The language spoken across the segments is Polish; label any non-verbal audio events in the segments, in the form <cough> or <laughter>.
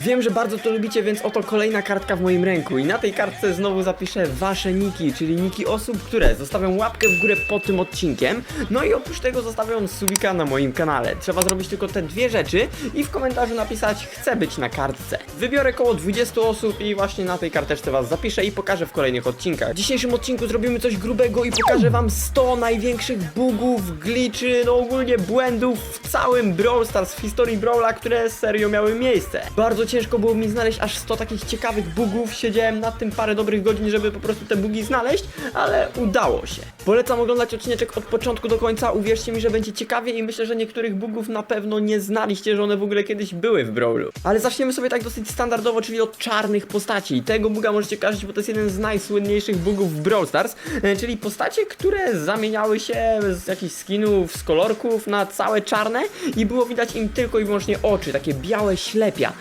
Wiem, że bardzo to lubicie, więc oto kolejna kartka w moim ręku i na tej kartce znowu zapiszę wasze niki, czyli niki osób, które zostawią łapkę w górę pod tym odcinkiem, no i oprócz tego zostawią subika na moim kanale. Trzeba zrobić tylko te dwie rzeczy i w komentarzu napisać chcę być na kartce. Wybiorę koło 20 osób i właśnie na tej karteczce was zapiszę i pokażę w kolejnych odcinkach. W dzisiejszym odcinku zrobimy coś grubego i pokażę wam 100 największych bugów, glitchy, no ogólnie błędów w całym Brawl Stars, w historii Brawla, które serio miały miejsce. Bardzo ciężko było mi znaleźć aż 100 takich ciekawych bugów, siedziałem nad tym parę dobrych godzin, żeby po prostu te bugi znaleźć, ale udało się. Polecam oglądać odcineczek od początku do końca, uwierzcie mi, że będzie ciekawie i myślę, że niektórych bugów na pewno nie znaliście, że one w ogóle kiedyś były w Brawlu. Ale zaczniemy sobie tak dosyć standardowo, czyli od czarnych postaci. Tego buga możecie kojarzyć, bo to jest jeden z najsłynniejszych bugów w Brawl Stars, e, czyli postacie, które zamieniały się z jakichś skinów, z kolorków na całe czarne i było widać im tylko i wyłącznie oczy, takie białe ślepia.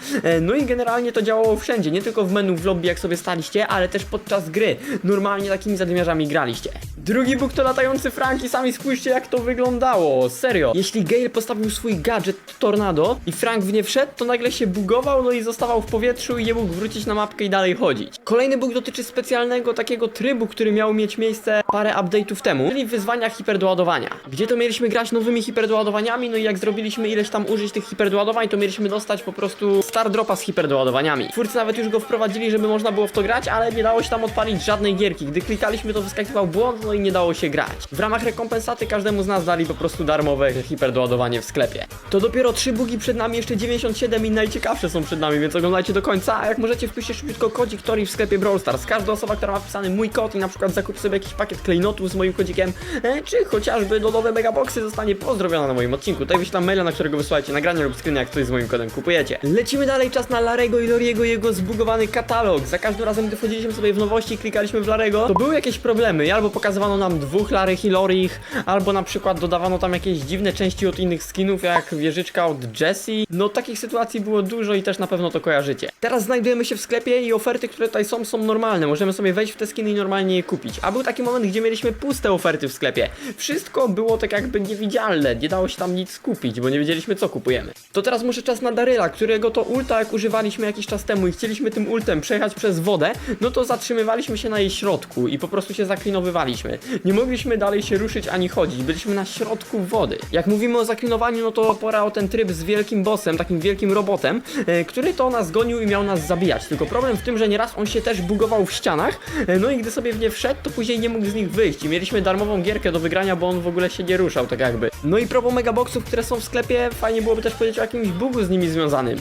No i generalnie to działało wszędzie, nie tylko w menu w lobby jak sobie staliście, ale też podczas gry. Normalnie takimi zadymiarzami graliście. Drugi bug to latający Franki, sami spójrzcie jak to wyglądało, serio. Jeśli Gale postawił swój gadżet Tornado i Frank w nie wszedł, to nagle się bugował, no i zostawał w powietrzu i nie mógł wrócić na mapkę i dalej chodzić. Kolejny bug dotyczy specjalnego takiego trybu, który miał mieć miejsce parę update'ów temu, czyli wyzwania hiperdoładowania. Gdzie to mieliśmy grać nowymi hiperdoładowaniami, no i jak zrobiliśmy ileś tam użyć tych hiperdoładowań, to mieliśmy dostać po prostu star z hiperdoładowaniami. Twórcy nawet już go wprowadzili, żeby można było w to grać, ale nie dało się tam odpalić żadnej gierki. Gdy klikaliśmy, to wyskakiwał błąd, no i nie dało się grać. W ramach rekompensaty każdemu z nas dali po prostu darmowe hiperdoładowanie w sklepie. To dopiero trzy bugi przed nami, jeszcze 97 i najciekawsze są przed nami, więc oglądajcie do końca, a jak możecie wpiszcie szybko kodzik Tori w sklepie Brawl Stars. Każda osoba, która ma wpisany mój kod i na przykład zakupi sobie jakiś pakiet klejnotów z moim kodzikiem, e, czy chociażby dodatkowe megaboxy zostanie pozdrowiona na moim odcinku. Tutaj wyślam maila, na którego wysyłacie nagrania lub screeny, jak coś z moim kodem kupujecie. Lecimy dalej, czas na Larego i Loriego jego zbugowany katalog. Za każdym razem, gdy wchodziliśmy sobie w nowości i klikaliśmy w Larego, to były jakieś problemy. Albo pokazywano nam dwóch Larych i Lorich, albo na przykład dodawano tam jakieś dziwne części od innych skinów, jak wieżyczka od Jessie. No takich sytuacji było dużo i też na pewno to kojarzycie. Teraz znajdujemy się w sklepie i oferty, które tutaj są, są normalne. Możemy sobie wejść w te skiny i normalnie je kupić. A był taki moment, gdzie mieliśmy puste oferty w sklepie. Wszystko było tak jakby niewidzialne, nie dało się tam nic kupić, bo nie wiedzieliśmy co kupujemy. To teraz muszę czas na Daryla, którego to ulta jak używaliśmy jakiś czas temu i chcieliśmy tym ultem przejechać przez wodę, no to zatrzymywaliśmy się na jej środku i po prostu się zaklinowywaliśmy. Nie mogliśmy dalej się ruszyć ani chodzić, byliśmy na środku wody. Jak mówimy o zaklinowaniu, no to pora o ten tryb z wielkim bossem, takim wielkim robotem, e, który to nas gonił i miał nas zabijać. Tylko problem w tym, że nieraz on się też bugował w ścianach, e, no i gdy sobie w nie wszedł, to później nie mógł z nich wyjść i mieliśmy darmową gierkę do wygrania, bo on w ogóle się nie ruszał, tak jakby. No i propos megaboxów, które są w sklepie, fajnie byłoby też powiedzieć o jakimś bugu z nimi związanym.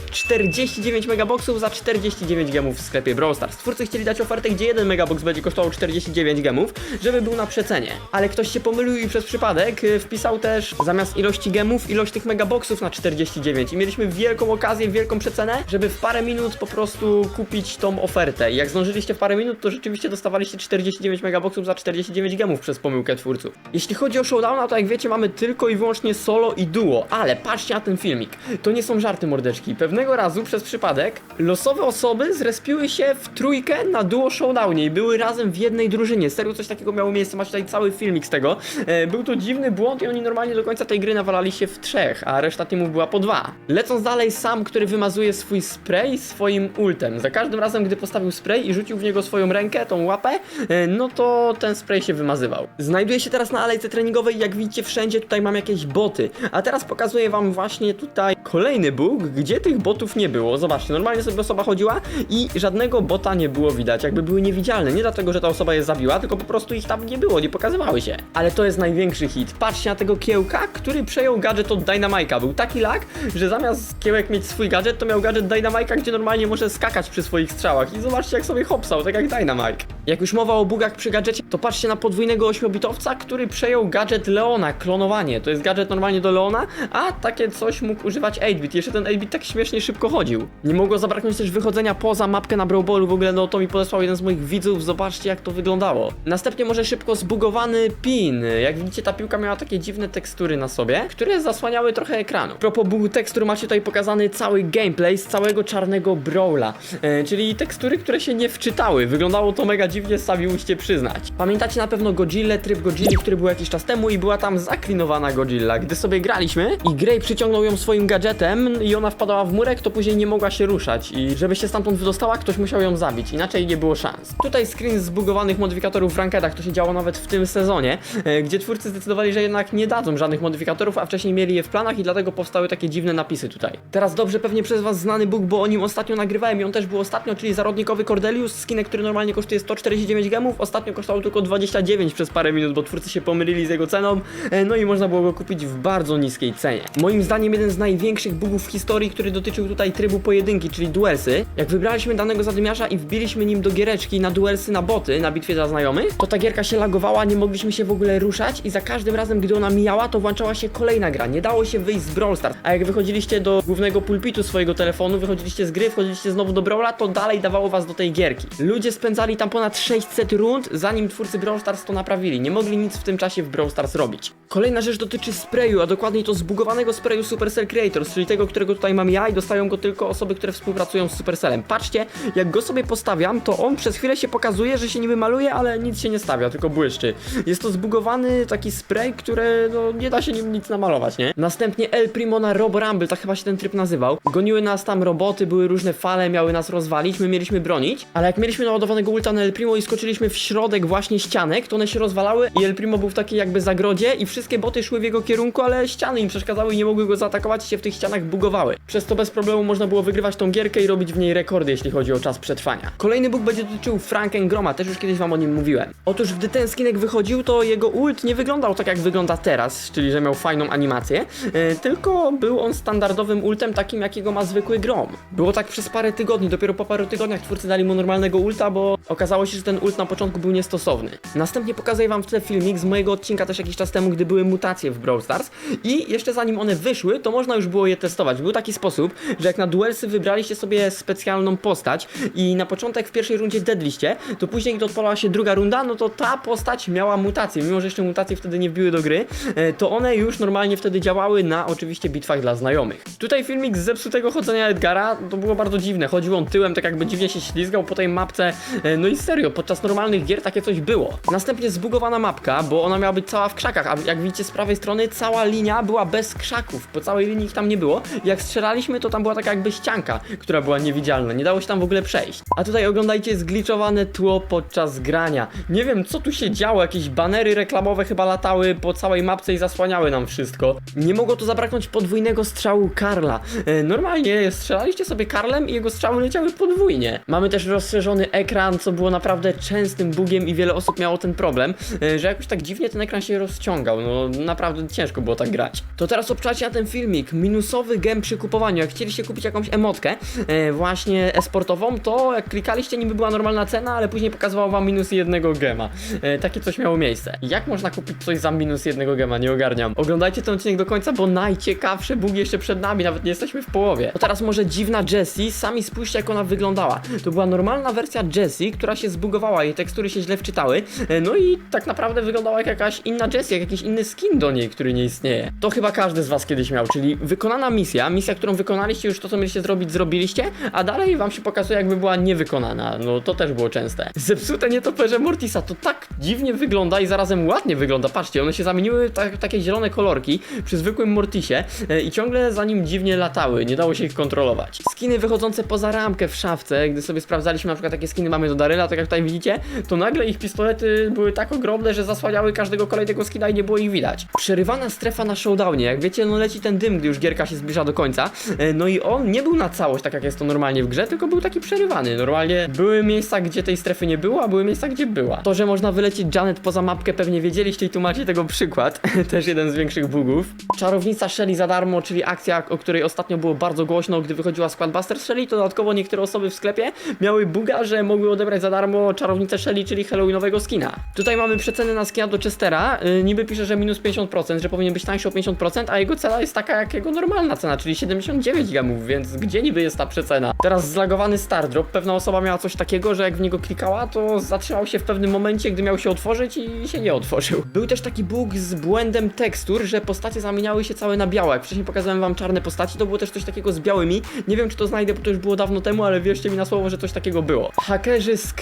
49 megaboxów za 49 gemów w sklepie Brawl Stars. Twórcy chcieli dać ofertę, gdzie jeden megabox będzie kosztował 49 gemów, żeby był na przecenie. Ale ktoś się pomylił i przez przypadek y, wpisał też zamiast ilości gemów ilość tych megaboxów na 49 i mieliśmy wielką okazję, wielką przecenę, żeby w parę minut po prostu kupić tą ofertę. I jak zdążyliście w parę minut, to rzeczywiście dostawaliście 49 megaboxów za 49 gemów przez pomyłkę twórców. Jeśli chodzi o showdowna, to jak wiecie mamy tylko i wyłącznie solo i duo, ale patrzcie na ten filmik. To nie są żarty mordeczki. Pewnego razu przez przypadek losowe osoby zrespiły się w trójkę na duo showdownie i były razem w jednej drużynie. Serio coś takiego miało miejsce, macie tutaj cały filmik z tego. E, był to dziwny błąd i oni normalnie do końca tej gry nawalali się w trzech, a reszta teamów była po dwa. Lecąc dalej, sam, który wymazuje swój spray swoim ultem. Za każdym razem, gdy postawił spray i rzucił w niego swoją rękę, tą łapę, e, no to ten spray się wymazywał. Znajduję się teraz na alejce treningowej jak widzicie wszędzie tutaj mam jakieś boty. A teraz pokazuję wam właśnie tutaj kolejny bóg, gdzie tych botów nie było. Zobaczcie, normalnie sobie osoba chodziła i żadnego bota nie było widać, jakby były niewidzialne. Nie dlatego, że ta osoba je zabiła, tylko po prostu ich tam nie było, nie pokazywały się. Ale to jest największy hit. Patrzcie na tego kiełka, który przejął gadżet od Dynamike'a. Był taki lag, że zamiast kiełek mieć swój gadżet, to miał gadżet Dynamike'a, gdzie normalnie może skakać przy swoich strzałach. I zobaczcie, jak sobie hopsał, tak jak Dynamike. Jak już mowa o bugach przy gadżecie, to patrzcie na podwójnego ośmiobitowca, który przejął gadżet Leona, klonowanie. To jest gadżet normalnie do Leona, a takie coś mógł używać 8-bit. Jeszcze ten 8-bit tak śmiesznie szybko chodził. Nie mogło zabraknąć też wychodzenia poza mapkę na Brawl Ballu. W ogóle no to mi podesłał jeden z moich widzów. Zobaczcie jak to wyglądało. Następnie może szybko zbugowany pin. Jak widzicie ta piłka miała takie dziwne tekstury na sobie, które zasłaniały trochę ekranu. Propos bugu tekstur macie tutaj pokazany cały gameplay z całego czarnego Brawla. E, czyli tekstury, które się nie wczytały. Wyglądało to mega dziwnie dziwnie samiłyście przyznać. Pamiętacie na pewno Godzilla, tryb Godzilli, który był jakiś czas temu i była tam zaklinowana Godzilla. Gdy sobie graliśmy i Grey przyciągnął ją swoim gadżetem i ona wpadała w murek, to później nie mogła się ruszać i żeby się stamtąd wydostała, ktoś musiał ją zabić, inaczej nie było szans. Tutaj screen zbugowanych modyfikatorów w rankedach, to się działo nawet w tym sezonie, e, gdzie twórcy zdecydowali, że jednak nie dadzą żadnych modyfikatorów, a wcześniej mieli je w planach i dlatego powstały takie dziwne napisy tutaj. Teraz dobrze pewnie przez was znany Bóg, bo o nim ostatnio nagrywałem i on też był ostatnio, czyli zarodnikowy Cordelius, skinek, który normalnie kosztuje 149 gemów, ostatnio kosztował tylko 29 przez parę minut, bo twórcy się pomylili z jego ceną, e, no i można było go kupić w bardzo niskiej cenie. Moim zdaniem jeden z największych bugów w historii, który dotyczył tutaj trybu pojedynki, czyli duelsy. Jak wybraliśmy danego zadymiarza i wbiliśmy nim do giereczki na duelsy na boty, na bitwie dla znajomych, to ta gierka się lagowała, nie mogliśmy się w ogóle ruszać i za każdym razem, gdy ona mijała, to włączała się kolejna gra. Nie dało się wyjść z Brawl Stars. A jak wychodziliście do głównego pulpitu swojego telefonu, wychodziliście z gry, wchodziliście znowu do Brawla, to dalej dawało was do tej gierki. Ludzie spędzali tam ponad 600 rund, zanim twórcy Brawl Stars to naprawili. Nie mogli nic w tym czasie w Brawl Stars robić. Kolejna rzecz dotyczy sprayu, a dokładniej to zbugowanego sprayu Supercell Creators, czyli tego, którego tutaj mam ja i dostają go tylko osoby, które współpracują z Supercellem. Patrzcie, jak go sobie postawiam, to on przez chwilę się pokazuje, że się niby maluje, ale nic się nie stawia, tylko błyszczy. Jest to zbugowany taki spray, który no nie da się nim nic namalować, nie? Następnie El Primo na Robo Rumble, tak chyba się ten tryb nazywał. Goniły nas tam roboty, były różne fale, miały nas rozwalić, my mieliśmy bronić, ale jak mieliśmy naładowanego ulta na El Primo i skoczyliśmy w środek właśnie ścianek, to one się rozwalały i El Primo był w takiej jakby zagrodzie i wszystkie boty szły w jego kierunku, ale ściany im przeszkadzały i nie mogły go zaatakować i się w tych ścianach bugowały. Przez to bez problemu można było wygrywać tą gierkę i robić w niej rekordy, jeśli chodzi o czas przetrwania. Kolejny bóg będzie dotyczył Frankengroma, też już kiedyś wam o nim mówiłem. Otóż gdy ten skinek wychodził, to jego ult nie wyglądał tak jak wygląda teraz, czyli że miał fajną animację, e, tylko był on standardowym ultem takim jakiego ma zwykły Grom. Było tak przez parę tygodni, dopiero po paru tygodniach twórcy dali mu normalnego ulta, bo okazało się, że ten ult na początku był niestosowny. Następnie pokazuję wam w tle filmik z mojego odcinka też jakiś czas temu, gdy były mutacje w Brawl Stars i jeszcze zanim one wyszły, to można już było je testować. Był taki sposób, że jak na duelsy wybraliście sobie specjalną postać i na początek w pierwszej rundzie deadliście, to później gdy odpalała się druga runda, no to ta postać miała mutację, mimo że jeszcze mutacje wtedy nie wbiły do gry, e, to one już normalnie wtedy działały na oczywiście bitwach dla znajomych. Tutaj filmik z zepsutego chodzenia Edgara, to było bardzo dziwne, chodził on tyłem, tak jakby dziwnie się ślizgał po tej mapce, e, no i serio, podczas normalnych gier takie coś było. Następnie zbugowana mapka, bo ona miała być cała w krzakach, a jak widzicie z prawej strony cała linia była bez krzaków, po całej linii ich tam nie było. Jak strzelaliśmy, to tam była taka jakby ścianka, która była niewidzialna, nie dało się tam w ogóle przejść. A tutaj oglądajcie zgliczowane tło podczas grania. Nie wiem co tu się działo, jakieś banery reklamowe chyba latały po całej mapce i zasłaniały nam wszystko. Nie mogło tu zabraknąć podwójnego strzału Karla. E, normalnie strzelaliście sobie Karlem i jego strzały leciały podwójnie. Mamy też rozszerzony ekran, co było naprawdę częstym bugiem i wiele osób miało ten problem, e, że jakoś tak dziwnie ten ekran się rozciągał. No naprawdę ciężko było tak grać. To teraz obczajcie na ten filmik. Minusowy gem przy kupowaniu. Jak chcieliście kupić jakąś emotkę, e, właśnie esportową, to jak klikaliście, niby była normalna cena, ale później pokazywało wam minus jednego gema. E, takie coś miało miejsce. Jak można kupić coś za minus jednego gema? Nie ogarniam. Oglądajcie ten odcinek do końca, bo najciekawsze bugi jeszcze przed nami, nawet nie jesteśmy w połowie. To teraz może dziwna Jessie, sami spójrzcie jak ona wyglądała. To była normalna wersja Jessie, która się zbugowała, jej tekstury się źle wczytały, e, no i tak naprawdę wyglądała jak jakaś inna Jessie, jak jakiś inny skin do niej, który nie istnieje. To chyba każdy z was kiedyś miał, czyli wykonana misja, misja, którą wykonaliście, już to co mieliście zrobić, zrobiliście, a dalej wam się pokazuje jakby była niewykonana. No to też było częste. Zepsute nietoperze Mortisa, to tak dziwnie wygląda i zarazem ładnie wygląda. Patrzcie, one się zamieniły tak, takie zielone kolorki przy zwykłym Mortisie e, i ciągle za nim dziwnie latały, nie dało się ich kontrolować. Skiny wychodzące poza ramkę w szafce, gdy sobie sprawdzaliśmy na przykład takie skiny mamy do Daryla, tak jak tutaj widzicie, to nagle ich pistolety były tak ogromne, że zasłaniały każdego kolejnego skina i nie było ich widać. Przerywana strefa na showdownie, jak wiecie, no leci ten dym, gdy już gierka się zbliża do końca, e, no i on nie był na całość, tak jak jest to normalnie w grze, tylko był taki przerywany. Normalnie były miejsca, gdzie tej strefy nie było, a były miejsca, gdzie była. To, że można wylecieć Janet poza mapkę pewnie wiedzieliście i tu macie tego przykład, <laughs> też jeden z większych bugów. Czarownica Shelly za darmo, czyli akcja, o której ostatnio było bardzo głośno, gdy wychodziła Squadbuster Shelly, to dodatkowo niektóre osoby w sklepie miały buga, że mogły odebrać za darmo czarownicę Shelly, czyli halloweenowego skina. Tutaj mamy przeceny na skina do Chestera, yy, niby pisze, że minus 50%, że powinien być tańszy o 50%, a jego cena jest taka jak jego normalna cena, czyli 79 gemów, więc gdzie niby jest ta przecena? Teraz zlagowany Stardrop, pewna osoba miała coś takiego, że jak w niego klikała, to zatrzymał się w pewnym momencie, gdy miał się otworzyć i się nie otworzył. Był też taki bug z błędem tekstur, że postacie zamieniały się całe na białe. Jak wcześniej pokazałem wam czarne postaci, to było też coś takiego z białymi. Nie wiem, czy to znajdę, bo to już było dawno temu, ale wierzcie mi na słowo, że coś takiego było. Hakerzy z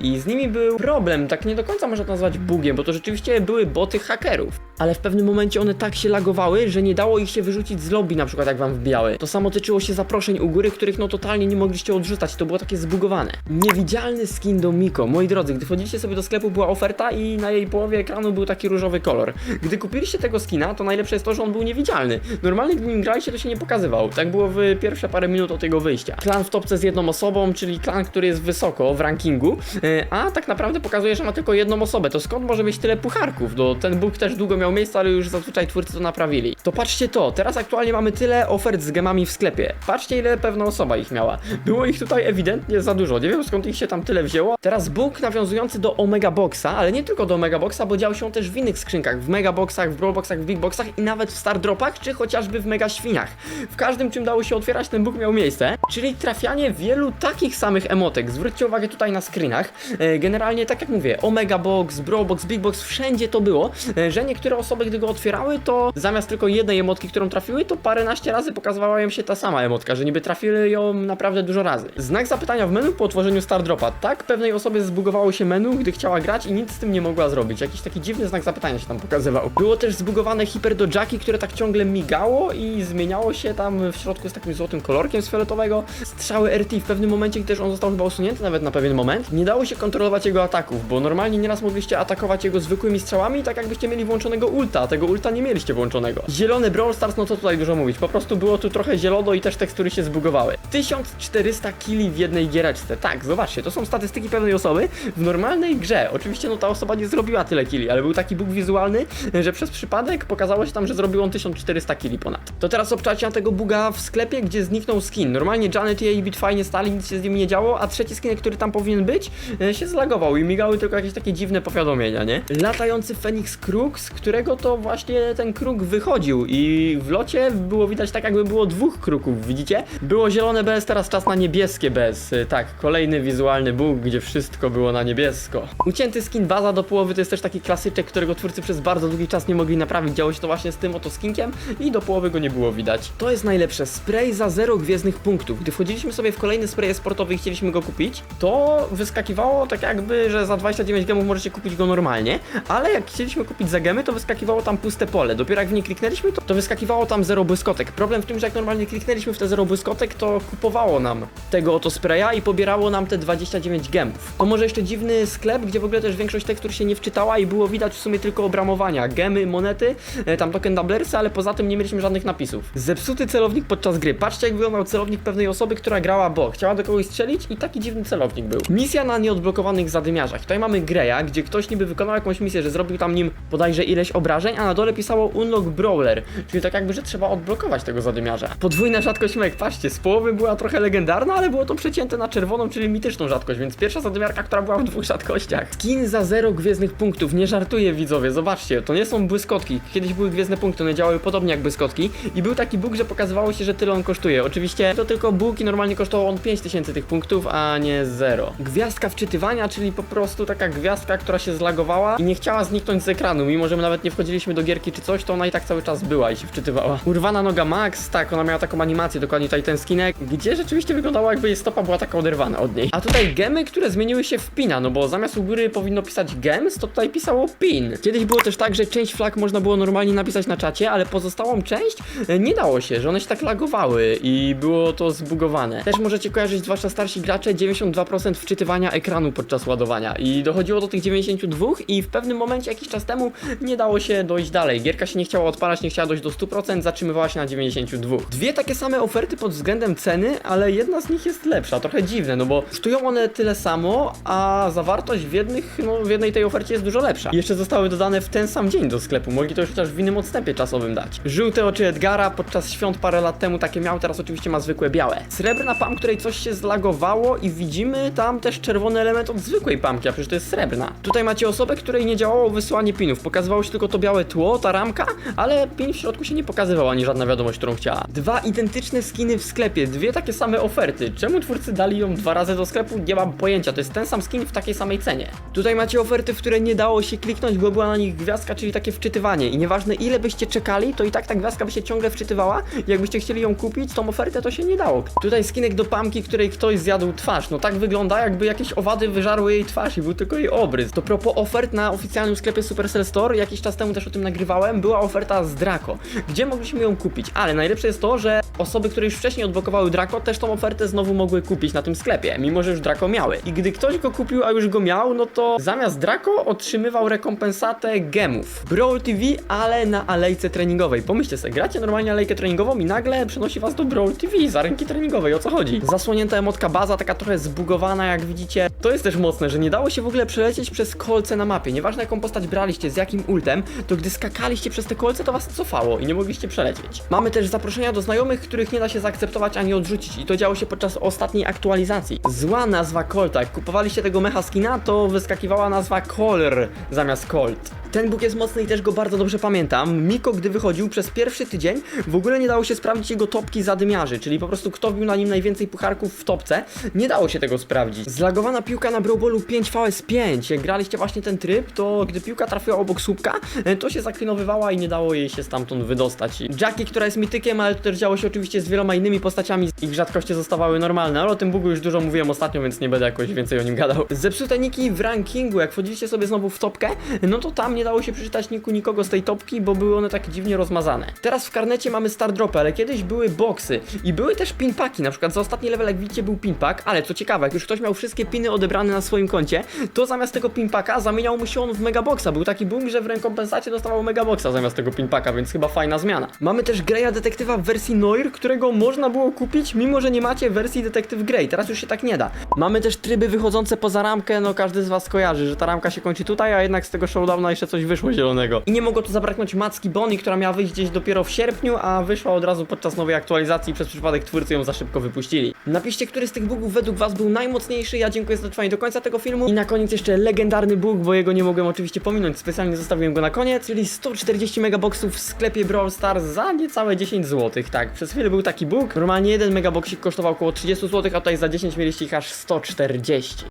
i z nimi był problem, tak nie do końca można to nazwać bugiem, bo to rzeczywiście były boty hakerów. Ale w pewnym momencie one tak się lagowały, że nie dało ich się wyrzucić z lobby, na przykład jak wam wbijały. To samo tyczyło się zaproszeń u góry, których no totalnie nie mogliście odrzucać, to było takie zbugowane. Niewidzialny skin do Miko. Moi drodzy, gdy wchodziliście sobie do sklepu była oferta i na jej połowie ekranu był taki różowy kolor. Gdy kupiliście tego skina, to najlepsze jest to, że on był niewidzialny. Normalnie gdy nim graliście, to się nie pokazywał. Tak było w pierwsze parę minut od jego wyjścia. Klan w topce z jedną osobą, czyli klan, który jest wysoko w rankingu, e, a tak naprawdę pokazuje, że ma tylko jedną osobę. To skąd może mieć tyle pucharków? No, ten bóg też długo miał miejsce, ale już zazwyczaj twórcy to naprawili. To patrzcie to, teraz aktualnie mamy tyle ofert z gemami w sklepie. Patrzcie, ile pewna osoba ich miała. Było ich tutaj ewidentnie za dużo. Nie wiem skąd ich się tam tyle wzięło. Teraz bóg nawiązujący do Omega Boxa, ale nie tylko do Omega Boxa, bo dział się też w innych skrzynkach, w Mega Boxach, w Brawl Boxach, w Big Boxach i nawet w Star Dropach, czy chociażby w Mega Świniach. W każdym czym dało się otwierać, ten bóg miał miejsce, czyli trafianie wielu takich samych emotek. Zwróćcie uwagę tutaj na screenach. E, Generalnie, tak jak mówię, Omega Box, Brawl Box, Big Box, wszędzie to było, e, że niektóre osoby, gdy go otwierały, to zamiast tylko jednej emotki, którą trafiły, to paręnaście razy pokazywała im się ta sama emotka, że niby trafiły ją naprawdę dużo razy. Znak zapytania w menu po otworzeniu Star Dropa. Tak, pewnej osobie zbugowało się menu, gdy chciała grać i nic z tym nie mogła zrobić. Jakiś taki dziwny znak zapytania się tam pokazywał. Było też zbugowane hiper do Jacki, które tak ciągle migało i zmieniało się tam w środku z takim złotym kolorkiem z fioletowego. Strzały RT w pewnym momencie, gdy też on został chyba usunięty nawet na pewien moment, nie dało się kontrolować jego ataków, bo normalnie nieraz mogliście atakować jego zwykłymi strzałami, tak jakbyście mieli włączonego ulta, tego ulta nie mieliście włączonego. Zielony Brawl Stars, no co tutaj dużo mówić, po prostu było tu trochę zielono i też tekstury się zbugowały. 1400 killi w jednej giereczce, tak, zobaczcie, to są statystyki pewnej osoby w normalnej grze. Oczywiście no ta osoba nie zrobiła tyle killi, ale był taki bóg wizualny, że przez przypadek pokazało się tam, że zrobił on 1400 killi ponad. To teraz obczacie na tego buga w sklepie, gdzie zniknął skin. Normalnie Janet i jej bit fajnie stali, nic się z nimi nie działo, a trzeci skin, który tam powinien być, e, się zlagował i migały tylko jakieś takie dziwne powiadomienia, nie? Latający Phoenix Kruk, z którego to właśnie ten kruk wychodził i w locie było widać tak jakby było dwóch kruków, widzicie? Było zielone bez, teraz czas na niebieskie bez. E, Tak, kolejny wizualny bóg, gdzie wszystko było na niebiesko. Ucięty skin baza do połowy to jest też taki klasyczek, którego twórcy przez bardzo długi czas nie mogli naprawić. Działo się to właśnie z tym oto skinkiem i do połowy go nie było widać. To jest najlepsze. Spray za zero gwiezdnych punktów. Gdy wchodziliśmy sobie w kolejny spray sportowy i chcieliśmy go kupić, to wyskakiwało tak jakby, że za 29 gemów możecie kupić go normalnie, ale jak chcieliśmy kupić za gemy, to wyskakiwało tam puste pole. Dopiero jak w nie kliknęliśmy, to, to wyskakiwało tam zero błyskotek. Problem w tym, że jak normalnie kliknęliśmy w te zero błyskotek, to kupowało nam tego oto spraya i pobierało nam te 29 gemów. To może jeszcze dziwny sklep, gdzie w ogóle też większość tekstur się nie wczytała i było widać w sumie tylko obramowania, gemy, monety, e, tam token doublersy, ale poza tym nie mieliśmy żadnych napisów. Zepsuty celownik podczas gry. Patrzcie jak wyglądał celownik pewnej osoby, która grała bo chciała do kogoś strzelić i taki dziwny celownik był. Misja na nieodblokowanych zadymiarzach. Tutaj mamy Greya, gdzie ktoś niby wykonał jakąś misję, że zrobił tam nim bodajże ileś obrażeń, a na dole pisało Unlock Brawler, czyli tak jakby, że trzeba odblokować tego zadymiarza. Podwójna rzadkość mek, patrzcie, z połowy była trochę legendarna, ale było to przecięte na czerwoną, czyli mityczną rzadkość, więc pierwsza zadymiarka, która była w dwóch rzadkościach. Skin za zero gwiezdnych punktów, nie żartuję widzowie, zobaczcie, to nie są błyskotki. Kiedyś były gwiezdne punkty, one działały podobnie jak błyskotki i był taki bóg, że pokazywało się, że tyle on kosztuje. Oczywiście to tylko bóg i normalnie kosztował on 5000 tych punktów, a nie zero. Gwiazdka wczytywania, czyli po prostu taka gwiazdka, która się zlagowała i nie chciała zniknąć z ekranu, mimo że nawet nie wchodziliśmy do gierki czy coś, to ona i tak cały czas była i się wczytywała. Urwana noga Max, tak, ona miała taką animację, dokładnie tutaj ten skinek, gdzie rzeczywiście wyglądało jakby jej stopa była taka oderwana od niej. A tutaj gemy, które zmieniły się w pina, no bo zamiast u góry powinno pisać gems, to tutaj pisało pin. Kiedyś było też tak, że część flag można było normalnie napisać na czacie, ale pozostałą część e, nie dało się, że one się tak lagowały i było to zbugowane. Też możecie kojarzyć, zwłaszcza starsi gracze, 92% wczytywania ekranu podczas ładowania i dochodziło do tych 92 i w pewnym momencie jakiś czas temu nie dało się dojść dalej. Gierka się nie chciała odpalać, nie chciała dojść do 100%, zatrzymywała się na 92. Dwie takie same oferty pod względem ceny, ale jedna z nich jest lepsza, trochę dziwne, no bo kosztują one tyle samo, a zawartość w jednych, no w jednej tej ofercie jest dużo lepsza. Jeszcze zostały dodane w ten sam dzień do sklepu, mogli to już chociaż w innym odstępie czasowym dać. Żółte oczy Edgara podczas świąt parę lat temu takie miał, teraz oczywiście ma zwykłe białe. Srebrna pam, której coś się zlagowało i widzimy tam też czerwony element od zwykłej pamki, a przecież to jest srebrna. Tutaj macie osobę, której nie działało wysyłanie pinów, pokazywało się tylko tylko to białe tło, ta ramka, ale pin w środku się nie pokazywał, ani żadna wiadomość, którą chciała. Dwa identyczne skiny w sklepie, dwie takie same oferty. Czemu twórcy dali ją dwa razy do sklepu? Nie mam pojęcia, to jest ten sam skin w takiej samej cenie. Tutaj macie oferty, w które nie dało się kliknąć, bo była na nich gwiazdka, czyli takie wczytywanie. I nieważne ile byście czekali, to i tak ta gwiazdka by się ciągle wczytywała. Jakbyście chcieli ją kupić, tą ofertę to się nie dało. Tutaj skinek do pamki, której ktoś zjadł twarz. No tak wygląda, jakby jakieś owady wyżarły jej twarz i był tylko jej obrys. To propos ofert na oficjalnym sklepie Supercell Store, jakiś czas temu też o tym nagrywałem, była oferta z Draco, gdzie mogliśmy ją kupić. Ale najlepsze jest to, że osoby, które już wcześniej odblokowały Draco, też tą ofertę znowu mogły kupić na tym sklepie, mimo że już Draco miały. I gdy ktoś go kupił, a już go miał, no to zamiast Draco otrzymywał rekompensatę gemów. Brawl TV, ale na alejce treningowej. Pomyślcie sobie, gracie normalnie alejkę treningową i nagle przenosi was do Brawl TV za ręki treningowej. O co chodzi? Zasłonięta emotka baza, taka trochę zbugowana, jak widzicie. To jest też mocne, że nie dało się w ogóle przelecieć przez kolce na mapie. Nieważne jaką postać braliście, z jakim ultem, to gdy skakaliście przez te kolce, to was cofało i nie mogliście przelecieć. Mamy też zaproszenia do znajomych, których nie da się zaakceptować ani odrzucić i to działo się podczas ostatniej aktualizacji. Zła nazwa Colta. Jak kupowaliście tego mecha skina, to wyskakiwała nazwa Colr zamiast Colt. Ten bóg jest mocny i też go bardzo dobrze pamiętam. Miko, gdy wychodził przez pierwszy tydzień, w ogóle nie dało się sprawdzić jego topki zadymiarzy, czyli po prostu kto wbił na nim najwięcej pucharków w topce. Nie dało się tego sprawdzić. Zlagowana piłka na Brawlballu 5 vs5. Jak graliście właśnie ten tryb, to gdy piłka trafiła obok słupka, e, to się zaklinowywała i nie dało jej się stamtąd wydostać. Jackie, która jest mitykiem, ale to też działo się oczywiście z wieloma innymi postaciami, ich rzadkości zostawały normalne, ale o tym bugu już dużo mówiłem ostatnio, więc nie będę jakoś więcej o nim gadał. Zepsute niki w rankingu, jak wchodziliście sobie znowu w topkę, no to tam nie dało się przeczytać niku nikogo z tej topki, bo były one tak dziwnie rozmazane. Teraz w karnecie mamy star dropy, ale kiedyś były boxy i były też pinpaki, na przykład za ostatni level jak widzicie był pinpak, ale co ciekawe, jak już ktoś miał wszystkie piny odebrane na swoim koncie, to zamiast tego pinpaka zamieniał mu się on w megaboxa. Był taki boom, że w rekompensacie dostawał megaboxa zamiast tego pinpaka, więc chyba fajna zmiana. Mamy też Greya detektywa w wersji Noir, którego można było kupić, mimo że nie macie wersji detektyw Grey. Teraz już się tak nie da. Mamy też tryby wychodzące poza ramkę, no każdy z was kojarzy, że ta ramka się kończy tutaj, a jednak z tego showdowna jeszcze coś wyszło zielonego. I nie mogło tu zabraknąć macki Bonnie, która miała wyjść gdzieś dopiero w sierpniu, a wyszła od razu podczas nowej aktualizacji przez przypadek twórcy ją za szybko wypuścili. Napiszcie, który z tych bugów według was był najmocniejszy, ja dziękuję za dotrwanie do końca tego filmu. I na koniec jeszcze legendarny bug, bo jego nie mogłem oczywiście pominąć, specjalnie zostawiłem go na koniec, czyli 140 megaboxów w sklepie Brawl Stars za niecałe 10 zł. Tak, przez chwilę był taki bug. Normalnie jeden megaboxik kosztował około 30 zł, a tutaj za 10 mieliście ich aż 140.